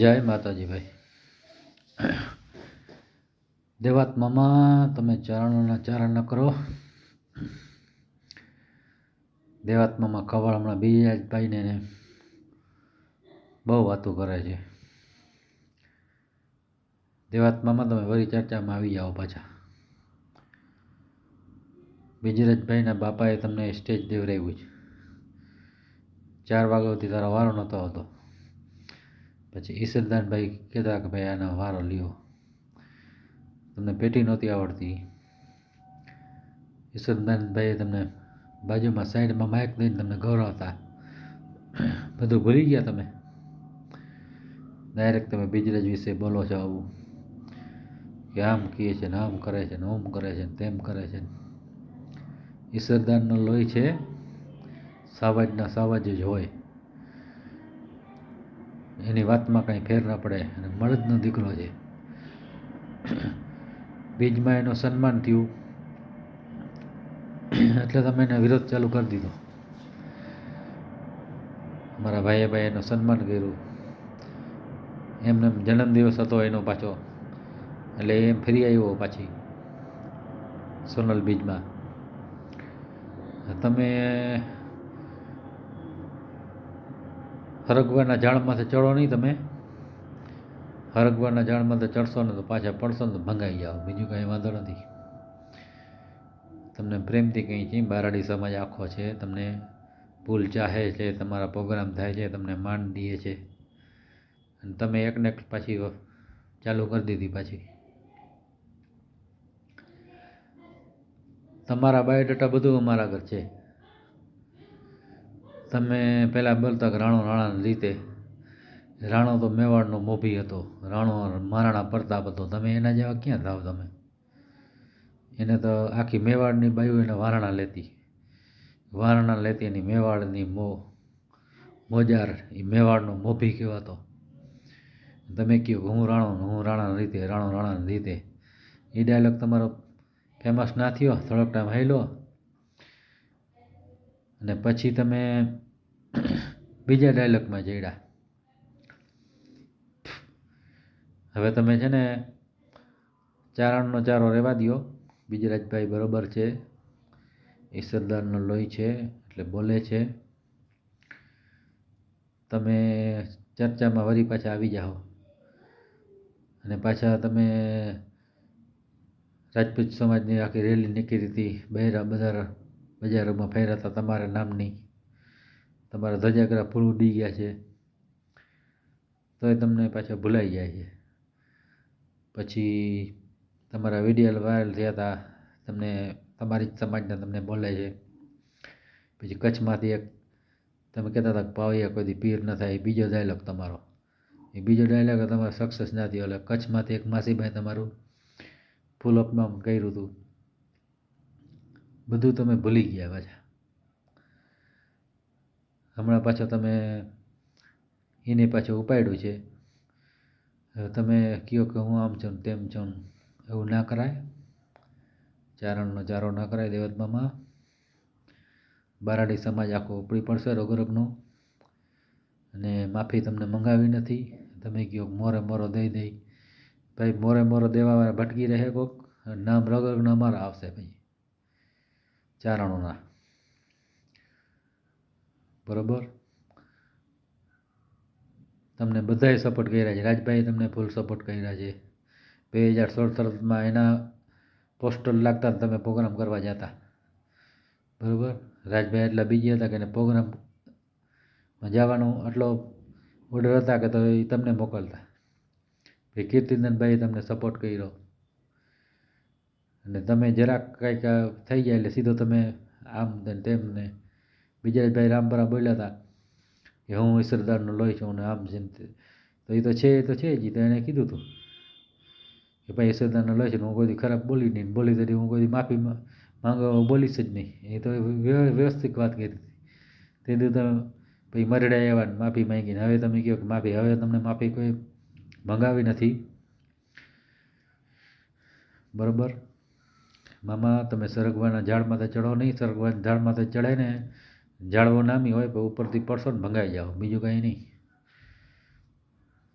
જય માતાજી ભાઈ દેવાત્મામાં તમે ચારણના ચારણ કરો. દેવાત્મામાં કવાળ હમણાં બીજા જ ભાઈને બહુ વાતો કરે છે. દેવાત્મામાં તમે વળી ચર્ચામાં આવી જાઓ પાછા. બીજરાજભાઈના બાપાએ તમને સ્ટેજ દેવરાવ્યું છે. ચાર વાગ્યાથી તારો વારો નહોતો આવતો. પછી ઈશરદાનભાઈ કહેતા કે ભાઈ, આનો વારો લ્યો. તમને પેટી નહોતી આવડતી. ઈશરદાનભાઈએ તમને બાજુમાં સાઈડમાં માઇક દઈને તમને ગૌરવતા. બધું ભૂલી ગયા તમે. ડાયરેક્ટ તમે બિજરાજ વિશે બોલો છો આવું. કે આમ કહે છે ને આમ કરે છે ને ઓમ કરે છે ને તેમ કરે છે ઈશ્વરદાનનો લોહી છે સાવાજના સાવાજ જ હોય. એની વાતમાં કાંઈ ફેર ના પડે અને મળદનો દીકરો છે. બીજમાં એનું સન્માન થયું. એટલે તમે એને વિરોધ ચાલુ કરી દીધો. મારા ભાઈએ ભાઈ એનું સન્માન કર્યું. એમને જન્મદિવસ હતો એનો પાછો. એટલે એમ ફરી આવ્યો પાછી. સોનલ બીજમાં. તમે હરગવાના ઝાડમાંથી ચડો નહીં તમે. હરગવાના ઝાડમાં તો ચડશો ને તો પાછા પડશો ને તો ભંગાઈ જાઓ. બીજું કાંઈ વાંધો નથી. તમને પ્રેમથી કંઈ છે? બારાડી સમાજ આખો છે. તમને ભૂલ ચાહે છે, તમારા પ્રોગ્રામ થાય છે, તમને માન દે છે. અને તમે એકને એક પાછી ચાલુ કરી દીધી પાછી. તમારા બાયોડેટા બધું અમારા આગળ છે. તમે પહેલાં બોલતા કે રાણો રાણાને લીધે રાણો તો મેવાડનો મોભી હતો. રાણો મહારાણા પ્રતાપ હતો. તમે એના જેવા ક્યાં થાવ તમે? એને તો આખી મેવાડની બાયું એને વારણા લેતી. વારણા લેતી એની મેવાડની મો, મોજાર એ મેવાડનો મોભી કહેવાતો. તમે કહ્યું હું રાણો હું રાણાને રીતે, રાણો રાણાને રીતે. એ ડાયલોગ તમારો ફેમસ ના થયો? થોડોક ટાઈમ હાઈલો અને પછી તમે બીજા ડાયલોગમાં જઈડા હવે તમે છે ને ચારણનો ચારો રહેવા દો બીજરાજભાઈ બરોબર છે. એ સરદારનો લોહી છે, એટલે બોલે છે. તમે ચર્ચામાં વળી પાછા આવી જાઓ. અને પાછા તમે રાજપૂત સમાજની આખી રેલી નીકળી હતી. બહેરા બધા બજારોમાં ફેર્યા હતા તમારા નામની. તમારા ધજાગરા ફૂલ ઉડી ગયા છે. તોય તમને પાછા ભૂલાઈ જાય છે. પછી તમારા વીડિયો વાયરલ થયા હતા તમને તમારી જ સમાજના તમને બોલે છે. પછી કચ્છમાંથી એક તમે કહેતા હતા કે પાવૈયા કોઈ પીર ન થાય બીજો ડાયલોગ તમારો. એ બીજો ડાયલોગ તમારો સક્સેસ ના થયો. એટલે કચ્છમાંથી એક માસીભાઈ તમારું ફૂલ અપમાન કર્યું હતું. બધું તમે ભૂલી ગયા પાછા. હમણાં પાછો તમે એને પાછો ઉપાડ્યું છે. તમે કહો કે હું આમ છું તેમ છું એવું ના કરાય. ચારણનો ચારો ના કરાય દેવતમામાં બારાડી સમાજ આખો ઉપડી પડશે રોગરોગનો અને માફી તમને મંગાવી નથી. તમે કહો મોરે મોરો દઈ દઈ. ભાઈ મોરે મોરો દેવાવાળા ભટકી રહે કોક. નામ રગરના અમારા આવશે ભાઈ. ચારણોના. બરોબર? તમને બધાએ સપોર્ટ કર્યા છે. રાજભાઈએ તમને ફૂલ સપોર્ટ કર્યા છે. બે હજાર સોળ સડસઠમાં એના પોસ્ટર લાગતા તમે પ્રોગ્રામ કરવા જતા. બરાબર? રાજભાઈ એટલા બીજી હતા કે એને પ્રોગ્રામમાં જવાનો આટલો ઓર્ડર હતા કે તો એ તમને મોકલતા. ભાઈ કીર્તિનંદભાઈએ તમને સપોર્ટ કર્યો. અને તમે જરાક કંઈક થઈ જાય એટલે સીધો તમે આમ ને તેમ ને બીજા ભાઈ રામપરા બોલ્યા હતા કે હું ઈશ્વરદારનો લોહી છું અને આમ છે તો. એ તો છે, એ તો છે જ તો એણે કીધું હતું કે ભાઈ ઈશ્વરદારનો લોહી છે હું કોઈ ખરાબ બોલી નહીં બોલી તરી હું કોઈ માફી માંગવા બોલીશ જ નહીં. એ તો વ્યવસ્થિત વાત કરી હતી. તે તમે પછી મરડા એવા માફી માંગીને હવે તમે કહો કે માફી, હવે તમને માફી કોઈ મંગાવી નથી. બરાબર? મામા, તમે સરગવાના ઝાડ તો ચડો નહીં, સરગવાના ઝાડ તો ચડે ને ઝાડવો નામી હોય પણ ઉપરથી પડશો ને ભંગાઈ જાઓ, બીજું કાંઈ નહીં.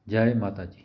જય માતાજી.